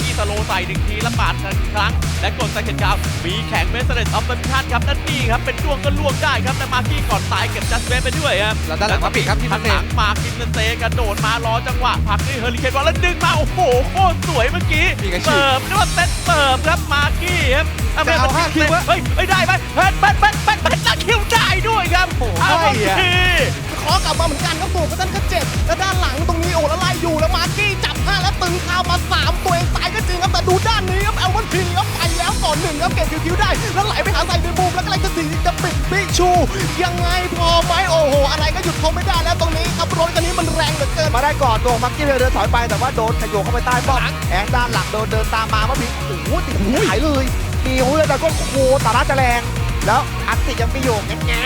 กี้สโลว์ใส่หนึ่งทีแล้วปาดหนึ่งครั้ง และกดใส่เข็นกาวมีแข่งเมสเซจออฟเดชันครับนั่นนี่ครับเป็นล่วงก็ล่วงได้ครับแต่มากี้ก่อนตายเก็บจัสเวไปด้วยครับแล้วด้านหลังมาปิดครับที่ข้านั่งนหเอลังงมาคิมเนเตกระโดดมารอจังหวะผลักด้วยเฮอริเคนบอลแล้วดึงมาโอ้โหโคตรสวยเมื่อกี้มีกระฉีเสิกร์ฟเรียกว่าเซตเสิร์ฟครับมากี้ครับอะจะเอาไม่ห้าคิววะเฮ้ยเฮ้ยได้ไหมเครับเก็บคิวๆได้ แล้วไหลไปหาใส่ในบูมแล้วก็เลยจะสีจะปิดบิชู ยังไงพอไหมโอ้โห อะไรก็หยุดเขาไม่ได้แล้วตรงนี้ครับรถคันนี้มันแรงเหลือเกิน มาได้ก่อนตัวมักกี้เดินถอยไปแต่ว่าโดนขยโยงเข้าไปใต้ป้อมแอนด้านหลังโดนเดินตามมามาพิงโอ้โหติดหายเลยมีหูเลยแต่ก็โอ้โหตาราจะแรง แล้วอันติยังมีอยู่แง่แง่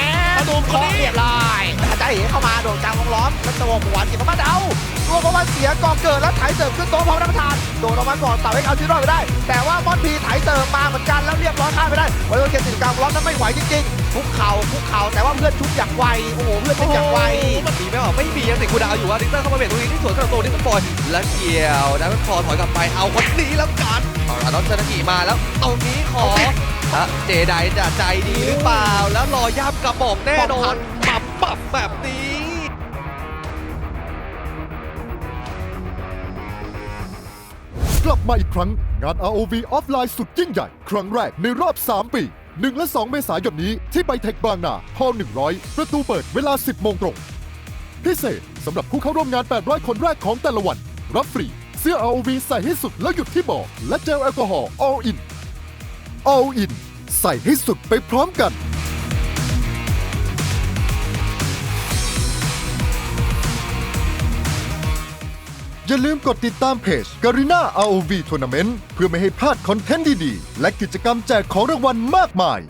ตูมคอเรียบร้อยใจ เอ๋เข้ามาโดนกลางวงล้อมแล้วตัวหวานจิบมาเดาตัวประมาณเสียก่อนเกิดแล้วถ่ายเสริมขึ้นโต๊ะพร้อมรับประทานโดนออกมาก่อนต่าให้เอาชีวิตรอดไปได้ แต่ว่ามอนพีถ่ายเสริมมาเหมือนกันแล้วเรียบร้อยฆ่าไปได้ไว้ตัวเกมติดกลางวงล้อมนั้นไม่ไหวจริงๆคุกเข่าคุกเข่าแต่ว่าเพื่อนชุบอย่างไวโอ้โหเพื่อนชุบอย่างไวมันมีไหมวะไม่มียังติดคูดาวอยู่อะดิกเตอร์เข้ามาเบรกตรงนี้ที่สวนกระโดดนี่มันปล่อยแล้วเกี่ยวดับเบิลคอถอยกลับไปเอาคนนี้แล้วกันเอาละน้องเซนากิมาแล้วตรงนี้ขอแล้วเจไดจะใจดีหรือเปล่าแล้วรอย่ำกระบอกแน่นอน ปับแบบนี้ กลับมาอีกครั้งงาน ROV ออฟไลน์สุดยิ่งใหญ่ ครั้งแรกในรอบ 3 ปี 1 และ 2 เมษายนนี้ที่ไบเทคบางนาฮอล100 ประตูเปิดเวลา 10 โมงตรง พิเศษสำหรับผู้เข้าร่วมงาน 800 คนแรกของแต่ละวัน รับฟรี เสื้อ ROV ใส่ให้สุดแล้วหยุดที่บอกและเจลแอลกอฮอล์ All In All In ใส่ให้สุดไปพร้อมกัน อย่าลืมกดติดตามเพจ Garena ROV Tournament เพื่อไม่ให้พลาดคอนเทนต์ดีๆ และกิจกรรมแจกของรางวัลมากมาย